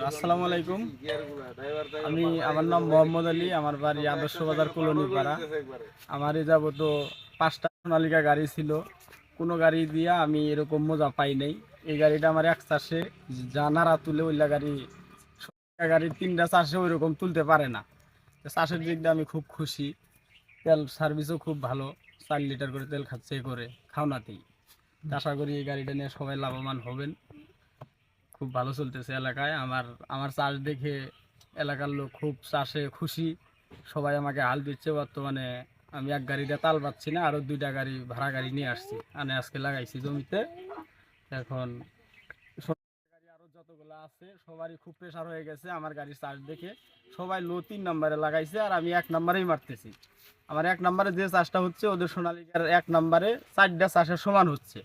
আসসালামু আলাইকুম। আমি আমার নাম মোহাম্মদ আলী আমার বাড়ি আদর্শ বাজার কলোনি পাড়া। আমার এ যাবত পাঁচটা সোনালিকা গাড়ি ছিল। কোনো গাড়ি দিয়া আমি এরকম মজা পাই নাই। এই গাড়িটা আমার এক চাষে নাড়া তুলে ওইলা গাড়ি সোনালিকা গাড়ি তিনটা চাষে ওই রকম তুলতে পারে না। চাষের দিক দিয়ে আমি খুব খুশি। তেল সার্ভিসও খুব ভালো। চার লিটার করে তেল খাচ্ছে করে খাওনাতেই। আশা করি এই গাড়িটা নিয়ে সবাই লাভবান হবেন। খুব ভালো চলতেছে এলাকায়। আমার আমার চাষ দেখে এলাকার লোক খুব চাষে খুশি। সবাই আমাকে হাল দিচ্ছে। বর্তমানে আমি এক গাড়িতে তাল পাচ্ছি না আরও দুইটা গাড়ি, ভাড়া গাড়ি নিয়ে আসছি। আনে আজকে লাগাইছি জমিতে। এখন গাড়ি আরও যতগুলো আছে, সবারই খুব প্রেশার হয়ে গেছে আমার গাড়ির চার্জ দেখে। সবাই লো তিন নম্বরে লাগাইছে আর আমি এক নম্বরেই মারতেছি। আমার এক নম্বরে যে চাষটা হচ্ছে, ওদের সোনালিকার এক নম্বরে চারটা চাষের সমান হচ্ছে।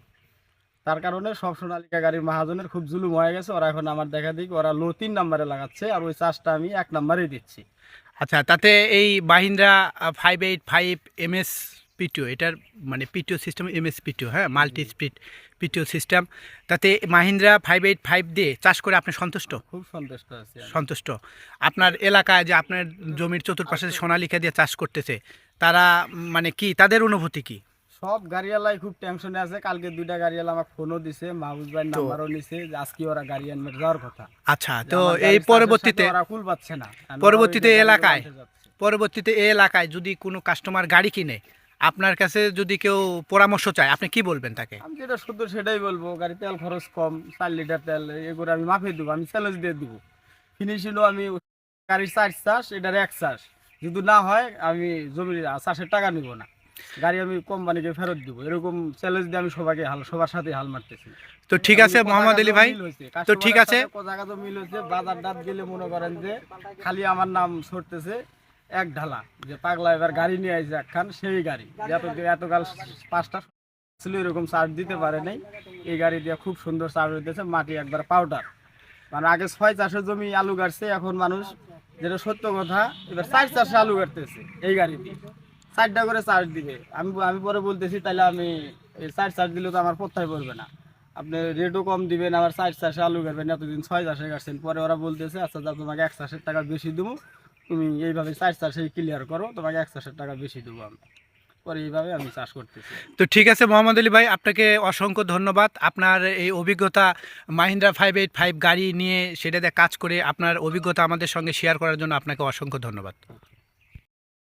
তার কারণে সব সোনালিকা গাড়ির মহাজনের খুব জুলুম হয়ে গেছে। ওরা এখন আমার দেখা দিক ওরা লো তিন নম্বরে লাগাচ্ছে আর ওই চাষটা আমি এক নম্বরেই দিচ্ছি। আচ্ছা তাতে এই Mahindra five eight five M S PTO এটার মানে PTO system M S PTO হ্যাঁ মাল্টি স্পিড পিটিও সিস্টেম তাতে মাহিন্দ্রা ফাইভ এইট ফাইভ দিয়ে চাষ করে আপনি সন্তুষ্ট? খুব সন্তুষ্ট আছি সন্তুষ্ট। আপনার এলাকায় যে আপনার জমির চতুর্পাশে সোনালিকা দিয়ে চাষ করতেছে তারা মানে কি তাদের অনুভূতি কি? সব গাড়িওয়ালাই খুব টেনশনে আছে। কালকে দুইটা গাড়িওয়ালা আমাকে ফোনও দিছে মাহবুব ভাই নাম্বারও নিছে আজকে ওরা গাড়ি আনবে যাওয়ার কথা। আচ্ছা তো এই পরবর্তীতে ওরা কুল পাচ্ছে না। পরবর্তীতে এলাকায়। পরবর্তীতে এই এলাকায় যদি কোনো কাস্টমার গাড়ি কিনে আপনার কাছে যদি কেউ পরামর্শ চায় আপনি কি বলবেন তাকে? আমি যেটা শুধু সেটাই বলব গাড়ি তেল খরচ কম চার লিটার তেল এগুলো আমি মাফিয়ে দেবো আমি চ্যালেঞ্জ দিয়ে দিব। ফিনিশিংও আমি গাড়ির চার চাষ এটার এক চাষ। যদি না হয় আমি জমির চাষের টাকা নিব না। গাড়ি আমি কোম্পানিকে ফেরত দিব। এরকম চ্যালেঞ্জ দিয়ে আমি সবাইকে হাল সবার সাথে হাল মারতেছি। তো ঠিক আছে মোহাম্মদ আলী ভাই? তো ঠিক আছে। সাথে কোথাকাতো মিল হয়েছে। বাজার ডাত গেলে মনে করেন যে খালি আমার নাম ছড়তেছে এক ঢালা। যে পাগলা এবার গাড়ি নিয়ে আইছে একখান সেই গাড়ি। এত এতকাল পাঁচটা ছিল এরকম চার্জ দিতে পারে নাই। এই গাড়ি দিয়ে খুব সুন্দর চার্জ হইতেছে মাটি একবার পাউডার মানে আগে ছয় চাষের জমি আলু কাটছে এখন মানুষ যেটা সত্য কথা এবার চার চাষে আলু কাটতেছে এই গাড়ি দিয়ে। চারটা করে চার্জ দিবে। আমি আমি পরে বলতেছি তাহলে আমি চার চার্জ দিলে তো আমার কোথায় পড়বে না। আপনি রেটও কম দিবেন, আবার চার চাষে আলু কাটবেন, এতদিন ছয় চাষে কাটছেন। পরে ওরা বলতেছে আচ্ছা যা, তোমাকে এক চাষের টাকা বেশি দেবো, তুমি এইভাবে চার চাষে ক্লিয়ার করো, তোমাকে এক চাষের টাকা বেশি দেবো আমি। পরে এইভাবে আমি চাষ করতেছি। তো ঠিক আছে, মোহাম্মদ আলী ভাই, আপনাকে অসংখ্য ধন্যবাদ। আপনার এই অভিজ্ঞতা মাহিন্দ্রা ফাইভ এইট ফাইভ গাড়ি নিয়ে সেটাতে কাজ করে আপনার অভিজ্ঞতা আমাদের সঙ্গে শেয়ার করার জন্য আপনাকে অসংখ্য ধন্যবাদ।